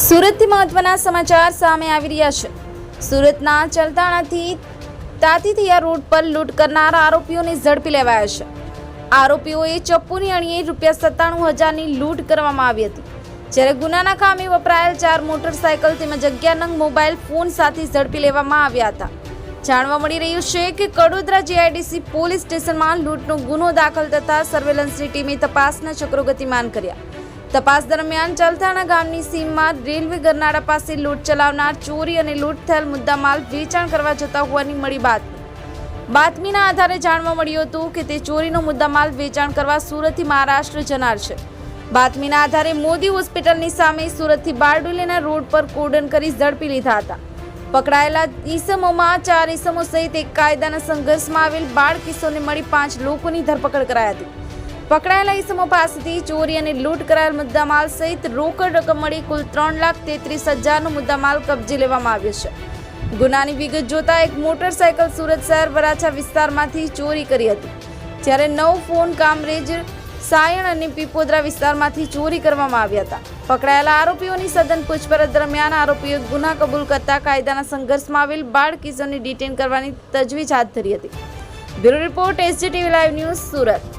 સુરતથી મહત્વના સમાચાર સામે આવી રહ્યા છે. સુરતના ચલતાણાથી તાતીથિયા રોડ પર લૂંટ કરનાર આરોપીઓને ઝડપી લેવાયા છે. આરોપીઓએ ચપ્પુની અણીએ રૂપિયા સત્તાણું હજારની લૂંટ કરવામાં આવી હતી. જ્યારે ગુનાના કામે વપરાયેલ ચાર મોટરસાયકલ તેમજ અગિયાર મોબાઈલ ફોન સાથે ઝડપી લેવામાં આવ્યા હતા. જાણવા મળી રહ્યું છે કે કડોદરા જીઆઈડીસી પોલીસ સ્ટેશનમાં લૂંટનો ગુનો દાખલ થતા સર્વેલન્સની ટીમે તપાસના ચક્રો ગતિમાન કર્યા. તપાસ દરમિયાન ચલથાણા ગામની સીમમાં રેલવે ગરનાળા પાસે લૂંટ ચલાવનાર ચોરી અને લૂંટ થયેલ મુદ્દામાલ વેચાણ કરવા જતા હોવાની મળી બાતમી બાતમીના આધારે જાણવા મળ્યું હતું કે તે ચોરીનો મુદ્દામાલ વેચાણ કરવા સુરતથી મહારાષ્ટ્ર જનાર છે. બાતમીના આધારે મોદી હોસ્પિટલની સામે સુરતથી બારડોલીના રોડ પર કોર્ડન કરી ઝડપી લીધા હતા. પકડાયેલા ઈસમોમાં ચાર ઈસમો સહિત એક કાયદાના સંઘર્ષમાં આવેલ બાળ કિશોરને મળી પાંચ લોકોની ધરપકડ કરાઈ હતી. પકડાયેલા ઇસમો પાસેથી ચોરી અને લૂંટ કરાયેલ મુદ્દામાલ સહિત રોકડ રકમ મળી કુલ ત્રણ લાખ તેત્રીસ હજારનો મુદ્દામાલ કબજે લેવામાં આવ્યો છે. ગુનાની વિગત જોતા એક મોટરસાયકલ સુરત શહેર વરાછા વિસ્તારમાંથી ચોરી કરી હતી. જ્યારે નવ ફોન કામરેજ, સાયણ અને પીપોદરા વિસ્તારમાંથી ચોરી કરવામાં આવ્યા હતા. પકડાયેલા આરોપીઓની સદન પૂછપરછ દરમિયાન આરોપીઓ ગુના કબૂલ કરતા કાયદાના સંઘર્ષમાં આવેલ બાળ કિશોરને ડિટેન કરવાની તજવીજ હાથ ધરી હતી. Bureau report, SGTV live news Surat.